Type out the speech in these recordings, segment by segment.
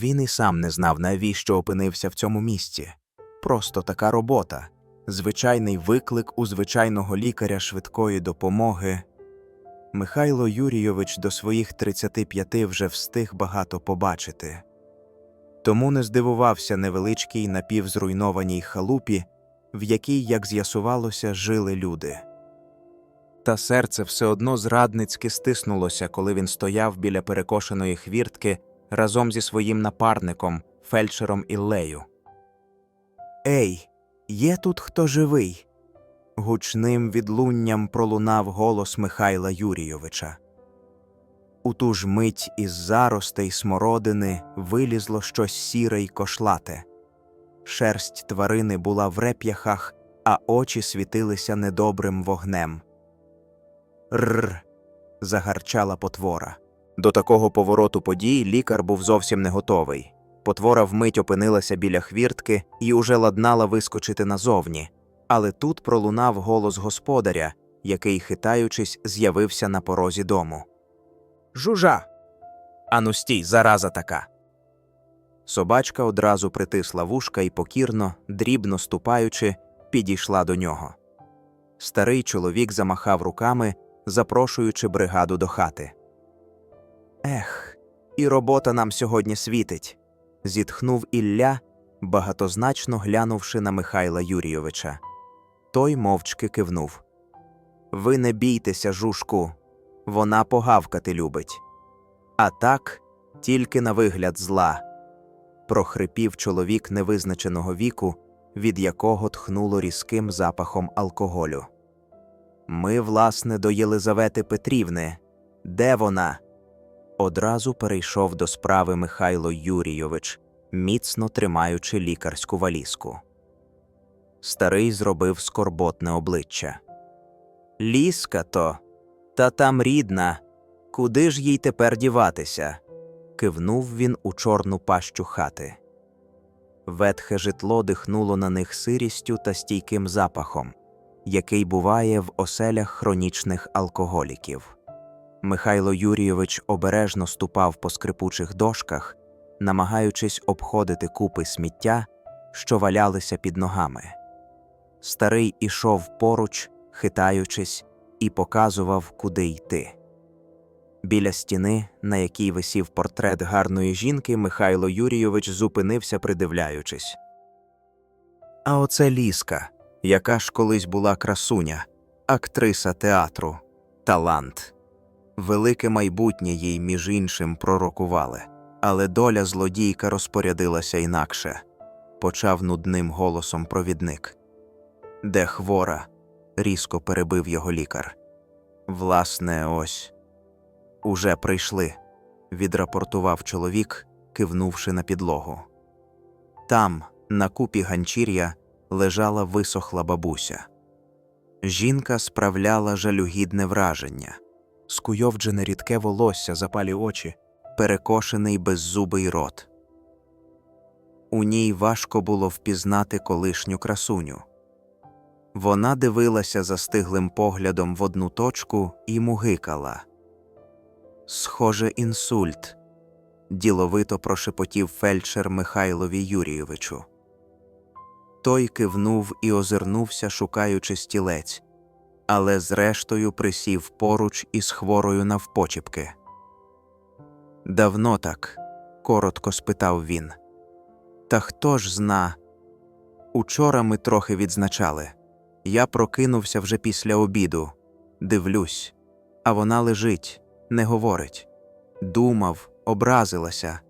Він і сам не знав, навіщо опинився в цьому місці. Просто така робота, звичайний виклик у звичайного лікаря швидкої допомоги. Михайло Юрійович до своїх 35 вже встиг багато побачити. Тому не здивувався невеличкій напівзруйнованій халупі, в якій, як з'ясувалося, жили люди. Та серце все одно зрадницьки стиснулося, коли він стояв біля перекошеної хвіртки разом зі своїм напарником, фельдшером Іллею. Ей, є тут хто живий? Гучним відлунням пролунав голос Михайла Юрійовича. У ту ж мить із заростей смородини вилізло щось сіре й кошлате. Шерсть тварини була в реп'яхах, а очі світилися недобрим вогнем. Рр. загарчала потвора. До такого повороту подій лікар був зовсім не готовий. Потвора вмить опинилася біля хвіртки і уже ладнала вискочити назовні. Але тут пролунав голос господаря, який, хитаючись, з'явився на порозі дому. Жужа. Ану стій, зараза така. Собачка одразу притисла вушка і покірно, дрібно ступаючи, підійшла до нього. Старий чоловік замахав руками, запрошуючи бригаду до хати. Ех, і робота нам сьогодні світить. зітхнув Ілля, багатозначно глянувши на Михайла Юрійовича. Той мовчки кивнув. Ви не бійтеся, жушку, вона погавкати любить. А так, тільки на вигляд зла. прохрипів чоловік невизначеного віку, від якого тхнуло різким запахом алкоголю. Ми, власне, до Єлизавети Петрівни. Де вона? Одразу перейшов до справи Михайло Юрійович, міцно тримаючи лікарську валізку. Старий зробив скорботне обличчя. Ліска то, та там рідна. Куди ж їй тепер діватися? кивнув він у чорну пащу хати. Ветхе житло дихнуло на них сирістю та стійким запахом, який буває в оселях хронічних алкоголіків. Михайло Юрійович обережно ступав по скрипучих дошках, намагаючись обходити купи сміття, що валялися під ногами. Старий ішов поруч, хитаючись, і показував, куди йти. Біля стіни, на якій висів портрет гарної жінки, Михайло Юрійович зупинився, придивляючись. А оце ліска, яка ж колись була красуня, актриса театру, талант. Велике майбутнє їй, між іншим, пророкували, але доля злодійка розпорядилася інакше, почав нудним голосом провідник. Де хвора? різко перебив його лікар. Власне, ось. Уже прийшли, відрапортував чоловік, кивнувши на підлогу. Там, на купі ганчір'я, лежала висохла бабуся. Жінка справляла жалюгідне враження, скуйовджене рідке волосся, запалі очі, перекошений беззубий рот. У ній важко було впізнати колишню красуню. Вона дивилася застиглим поглядом в одну точку і мугикала. Схоже, інсульт, діловито прошепотів фельдшер Михайлові Юрійовичу. Той кивнув і озирнувся, шукаючи стілець, але зрештою присів поруч із хворою навпочіпки. Давно так, коротко спитав він. Та хто ж зна? Учора ми трохи відзначали. Я прокинувся вже після обіду, дивлюсь, а вона лежить, не говорить. Думав, образилася.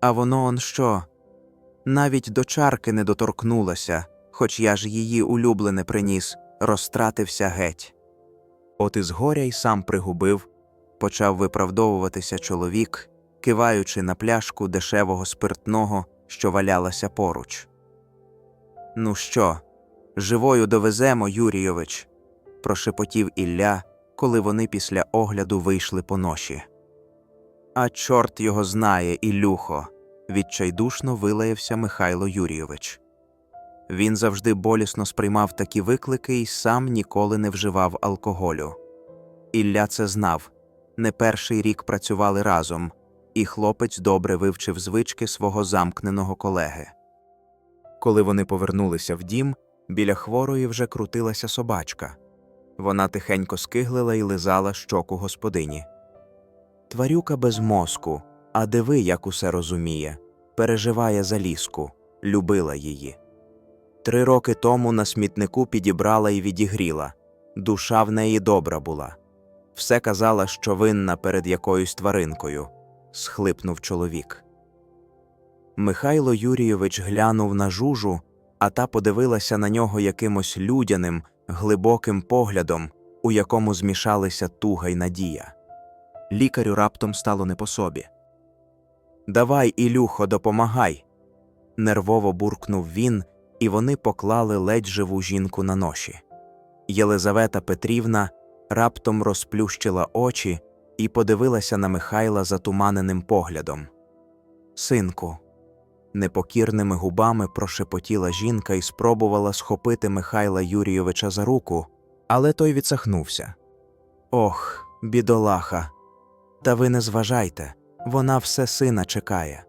А воно он що? Навіть до чарки не доторкнулася, хоч я ж її улюблене приніс, розтратився геть. От із горя й сам пригубив, почав виправдовуватися чоловік, киваючи на пляшку дешевого спиртного, що валялася поруч. Ну що, живою довеземо, Юрійович, прошепотів Ілля, коли вони після огляду вийшли по ноші. А чорт його знає, Ілюхо, відчайдушно вилаявся Михайло Юрійович. Він завжди болісно сприймав такі виклики і сам ніколи не вживав алкоголю. Ілля це знав не перший рік працювали разом, і хлопець добре вивчив звички свого замкненого колеги. Коли вони повернулися в дім, біля хворої вже крутилася собачка. Вона тихенько скиглила і лизала щоку господині. Тварюка без мозку, а диви, як усе розуміє, переживає за ліску, любила її. Три роки тому на смітнику підібрала і відігріла. Душа в неї добра була. Все казала, що винна перед якоюсь тваринкою, схлипнув чоловік. Михайло Юрійович глянув на жужу, а та подивилася на нього якимось людяним, глибоким поглядом, у якому змішалися туга й надія. Лікарю раптом стало не по собі. Давай, Ілюхо, допомагай. нервово буркнув він, і вони поклали ледь живу жінку на ноші. Єлизавета Петрівна раптом розплющила очі і подивилася на Михайла затуманеним поглядом. Синку, непокірними губами прошепотіла жінка і спробувала схопити Михайла Юрійовича за руку, але той відсахнувся. Ох, бідолаха. Та ви не зважайте, вона все сина чекає.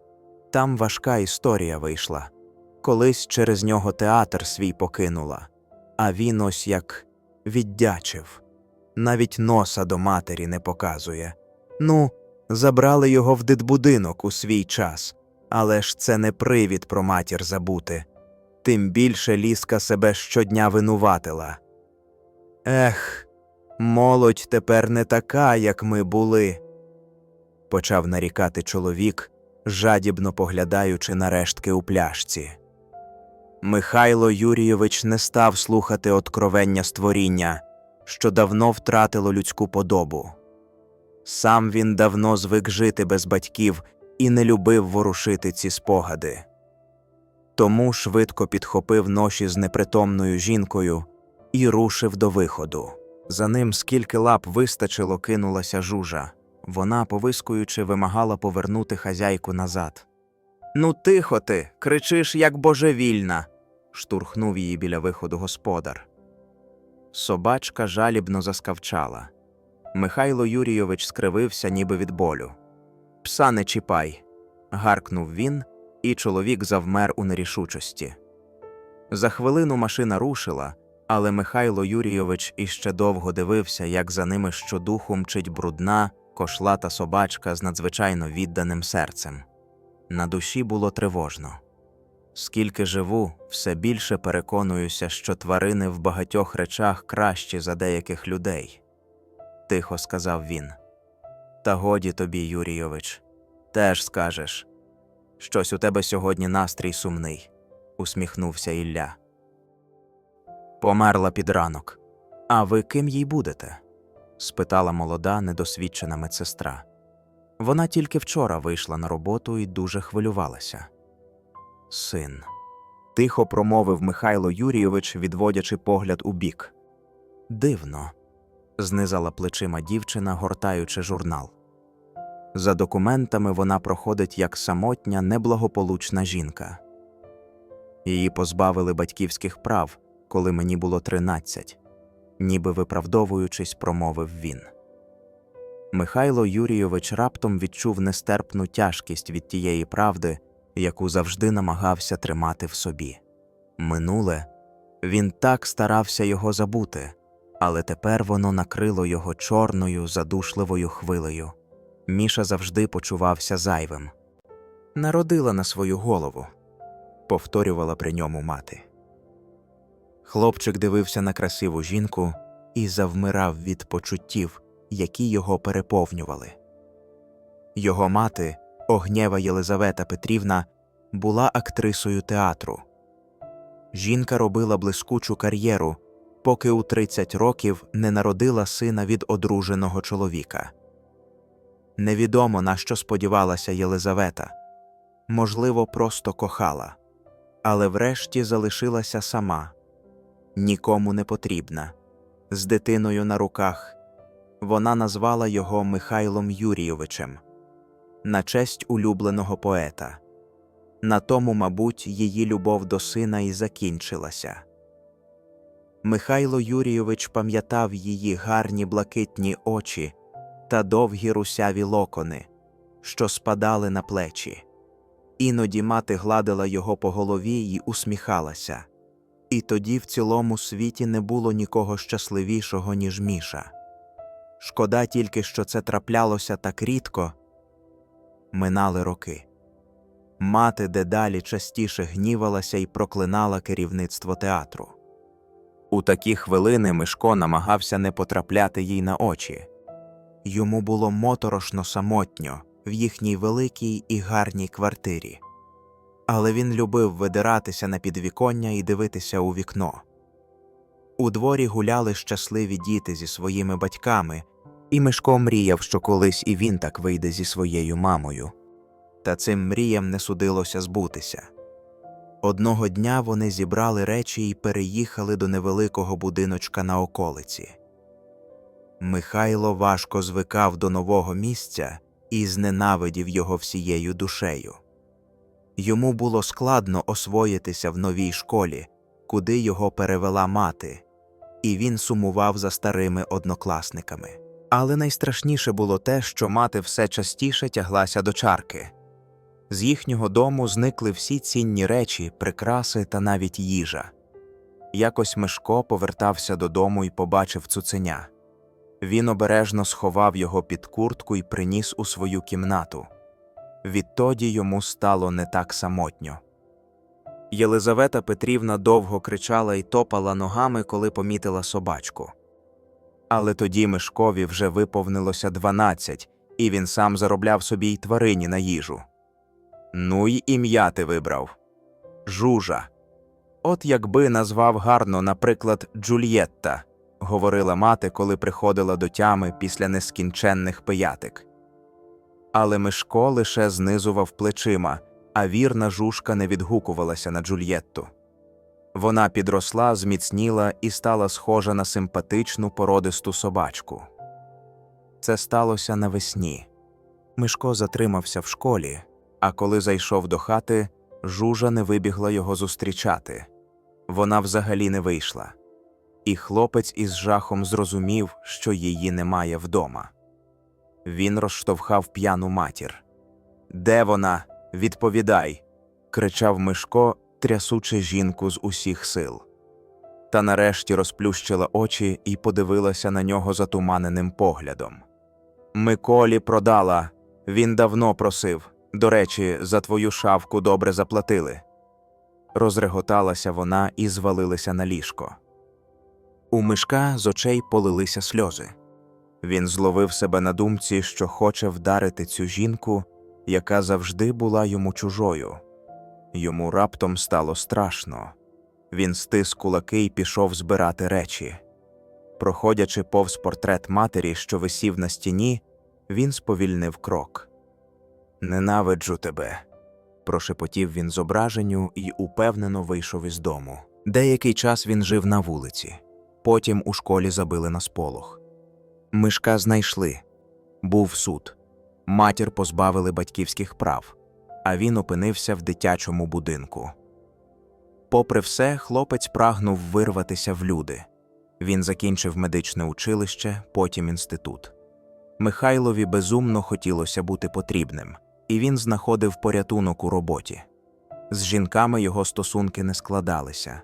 Там важка історія вийшла. Колись через нього театр свій покинула, а він ось як віддячив. Навіть носа до матері не показує. Ну, забрали його в дитбудинок у свій час, але ж це не привід про матір забути. Тим більше ліска себе щодня винуватила. Ех, молодь тепер не така, як ми були, почав нарікати чоловік, жадібно поглядаючи на рештки у пляшці. Михайло Юрійович не став слухати откровення створіння, що давно втратило людську подобу. Сам він давно звик жити без батьків і не любив ворушити ці спогади. Тому швидко підхопив ноші з непритомною жінкою і рушив до виходу. За ним скільки лап вистачило, кинулася жужа. Вона, повискуючи, вимагала повернути хазяйку назад. Ну, тихо ти, кричиш, як божевільна. штурхнув її біля виходу господар. Собачка жалібно заскавчала. Михайло Юрійович скривився, ніби від болю. Пса не чіпай. гаркнув він, і чоловік завмер у нерішучості. За хвилину машина рушила, але Михайло Юрійович іще довго дивився, як за ними щодуху мчить брудна, кошлата собачка з надзвичайно відданим серцем. На душі було тривожно. Скільки живу, все більше переконуюся, що тварини в багатьох речах кращі за деяких людей, тихо сказав він. Та годі тобі, Юрійович, теж скажеш. Щось у тебе сьогодні настрій сумний, усміхнувся Ілля. Померла під ранок. А ви ким їй будете? спитала молода, недосвідчена медсестра. Вона тільки вчора вийшла на роботу і дуже хвилювалася. Син. Тихо промовив Михайло Юрійович, відводячи погляд у бік. Дивно. знизала плечима дівчина, гортаючи журнал. За документами вона проходить як самотня, неблагополучна жінка. Її позбавили батьківських прав, коли мені було тринадцять, ніби виправдовуючись, промовив він. Михайло Юрійович раптом відчув нестерпну тяжкість від тієї правди, яку завжди намагався тримати в собі. Минуле він так старався його забути, але тепер воно накрило його чорною, задушливою хвилею. Міша завжди почувався зайвим. Народила на свою голову, повторювала при ньому мати. Хлопчик дивився на красиву жінку і завмирав від почуттів, які його переповнювали. Його мати, Огнєва Єлизавета Петрівна, була актрисою театру. Жінка робила блискучу кар'єру, поки у 30 років не народила сина від одруженого чоловіка. Невідомо на що сподівалася Єлизавета можливо, просто кохала, але врешті залишилася сама, нікому не потрібна, з дитиною на руках. Вона назвала його Михайлом Юрійовичем на честь улюбленого поета. На тому, мабуть, її любов до сина і закінчилася. Михайло Юрійович пам'ятав її гарні блакитні очі та довгі русяві локони, що спадали на плечі. Іноді мати гладила його по голові й усміхалася. І тоді в цілому світі не було нікого щасливішого, ніж Міша. Шкода тільки, що це траплялося так рідко. Минали роки. Мати дедалі частіше гнівалася і проклинала керівництво театру. У такі хвилини Мишко намагався не потрапляти їй на очі. Йому було моторошно самотньо в їхній великій і гарній квартирі. Але він любив видиратися на підвіконня і дивитися у вікно. У дворі гуляли щасливі діти зі своїми батьками, і Мишко мріяв, що колись і він так вийде зі своєю мамою. Та цим мріям не судилося збутися. Одного дня вони зібрали речі і переїхали до невеликого будиночка на околиці. Михайло важко звикав до нового місця і зненавидів його всією душею. Йому було складно освоїтися в новій школі, куди його перевела мати, і він сумував за старими однокласниками. Але найстрашніше було те, що мати все частіше тяглася до чарки. З їхнього дому зникли всі цінні речі, прикраси та навіть їжа. Якось Мишко повертався додому і побачив цуценя. Він обережно сховав його під куртку і приніс у свою кімнату. Відтоді йому стало не так самотньо. Єлизавета Петрівна довго кричала і топала ногами, коли помітила собачку. Але тоді Мишкові вже виповнилося дванадцять, і він сам заробляв собі й тварині на їжу. Ну й ім'я ти вибрав Жужа. От якби назвав гарно, наприклад, Джульєтта, говорила мати, коли приходила до тями після нескінченних пиятик. Але Мишко лише знизував плечима, а вірна жушка не відгукувалася на Джульєтту. Вона підросла, зміцніла і стала схожа на симпатичну породисту собачку. Це сталося навесні. Мишко затримався в школі, а коли зайшов до хати, жужа не вибігла його зустрічати. Вона взагалі не вийшла. І хлопець із жахом зрозумів, що її немає вдома. Він розштовхав п'яну матір. Де вона? Відповідай. кричав Мишко, трясучи жінку з усіх сил. Та нарешті розплющила очі і подивилася на нього затуманеним поглядом. Миколі продала. Він давно просив. До речі, за твою шавку добре заплатили. Розреготалася вона і звалилася на ліжко. У мишка з очей полилися сльози. Він зловив себе на думці, що хоче вдарити цю жінку, яка завжди була йому чужою. Йому раптом стало страшно. Він стис кулаки і пішов збирати речі. Проходячи повз портрет матері, що висів на стіні, він сповільнив крок. Ненавиджу тебе. прошепотів він зображенню і упевнено вийшов із дому. Деякий час він жив на вулиці, потім у школі забили на сполох. Мишка знайшли. Був суд. Матір позбавили батьківських прав, а він опинився в дитячому будинку. Попри все, хлопець прагнув вирватися в люди. Він закінчив медичне училище, потім інститут. Михайлові безумно хотілося бути потрібним, і він знаходив порятунок у роботі. З жінками його стосунки не складалися.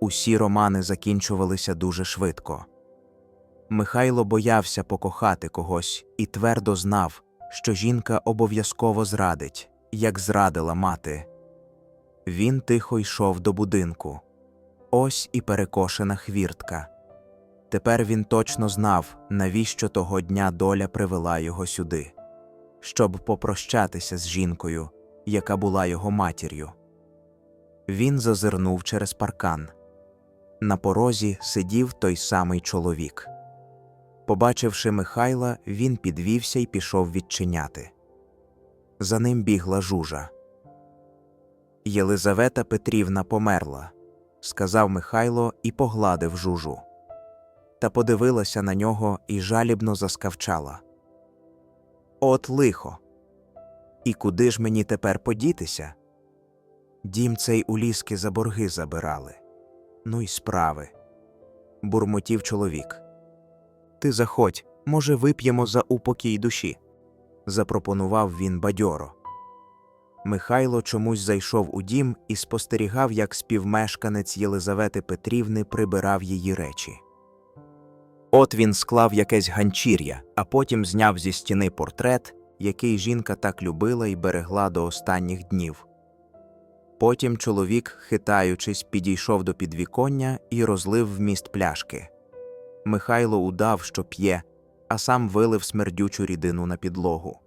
Усі романи закінчувалися дуже швидко. Михайло боявся покохати когось і твердо знав, що жінка обов'язково зрадить, як зрадила мати. Він тихо йшов до будинку. Ось і перекошена хвіртка. Тепер він точно знав, навіщо того дня доля привела його сюди, щоб попрощатися з жінкою, яка була його матір'ю. Він зазирнув через паркан. На порозі сидів той самий чоловік. Побачивши Михайла, він підвівся і пішов відчиняти. За ним бігла жужа. Єлизавета Петрівна померла, сказав Михайло і погладив жужу. Та подивилася на нього і жалібно заскавчала. От лихо. І куди ж мені тепер подітися? Дім цей у ліски за борги забирали. Ну й справи. Бурмотів чоловік. Ти заходь, може, вип'ємо за упокій душі. запропонував він бадьоро. Михайло чомусь зайшов у дім і спостерігав, як співмешканець Єлизавети Петрівни прибирав її речі. От він склав якесь ганчір'я, а потім зняв зі стіни портрет, який жінка так любила і берегла до останніх днів. Потім чоловік, хитаючись, підійшов до підвіконня і розлив вміст пляшки. Михайло удав, що п'є, а сам вилив смердючу рідину на підлогу.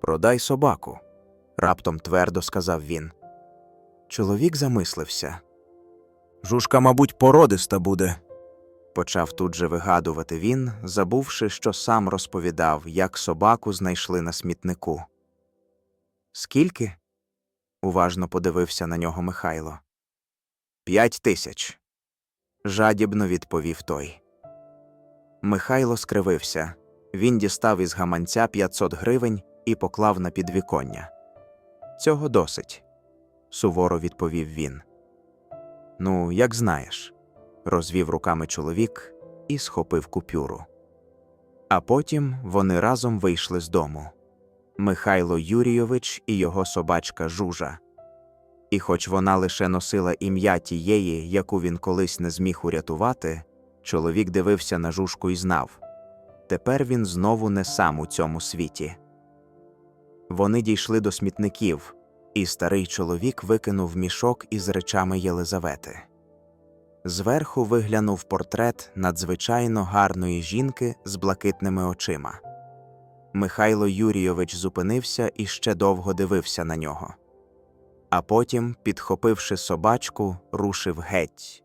Продай собаку, раптом твердо сказав він. Чоловік замислився. Жушка, мабуть, породиста буде, почав тут же вигадувати він, забувши, що сам розповідав, як собаку знайшли на смітнику. Скільки? уважно подивився на нього Михайло. П'ять тисяч. жадібно відповів той. Михайло скривився. Він дістав із гаманця 500 гривень і поклав на підвіконня. Цього досить, суворо відповів він. Ну, як знаєш, розвів руками чоловік і схопив купюру. А потім вони разом вийшли з дому. Михайло Юрійович і його собачка Жужа. І хоч вона лише носила ім'я тієї, яку він колись не зміг урятувати, чоловік дивився на жужку і знав тепер він знову не сам у цьому світі. Вони дійшли до смітників, і старий чоловік викинув мішок із речами Єлизавети. Зверху виглянув портрет надзвичайно гарної жінки з блакитними очима. Михайло Юрійович зупинився і ще довго дивився на нього. А потім, підхопивши собачку, рушив геть,